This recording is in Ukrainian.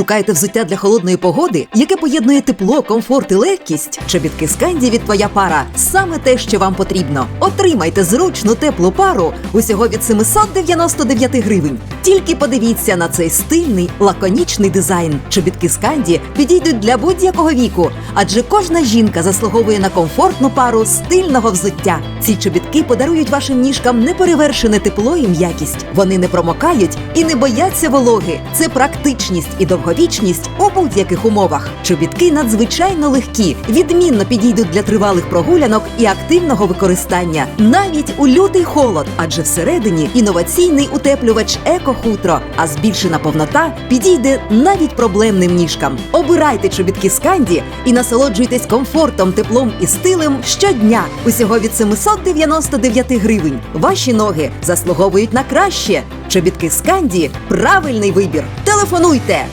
Шукаєте взуття для холодної погоди, яке поєднує тепло, комфорт і легкість? Чобітки Сканді від твоя пара саме те, що вам потрібно. Отримайте зручну теплу пару усього від 799 гривень. Тільки подивіться на цей стильний лаконічний дизайн. Чобітки Сканді підійдуть для будь-якого віку, адже кожна жінка заслуговує на комфортну пару стильного взуття. Ці чобітки подарують вашим ніжкам неперевершене тепло і м'якість. Вони не промокають і не бояться вологи. Це практичність і довговічність у будь-яких умовах. Чобітки надзвичайно легкі, відмінно підійдуть для тривалих прогулянок і активного використання, навіть у лютий холод, адже всередині інноваційний утеплювач еко-хутро, а збільшена повнота підійде навіть проблемним ніжкам. Обирайте чобітки Сканді і насолоджуйтесь комфортом, теплом і стилем щодня. Усього від 799 гривень. Ваші ноги заслуговують на краще. Чобітки Сканді правильний вибір. Телефонуйте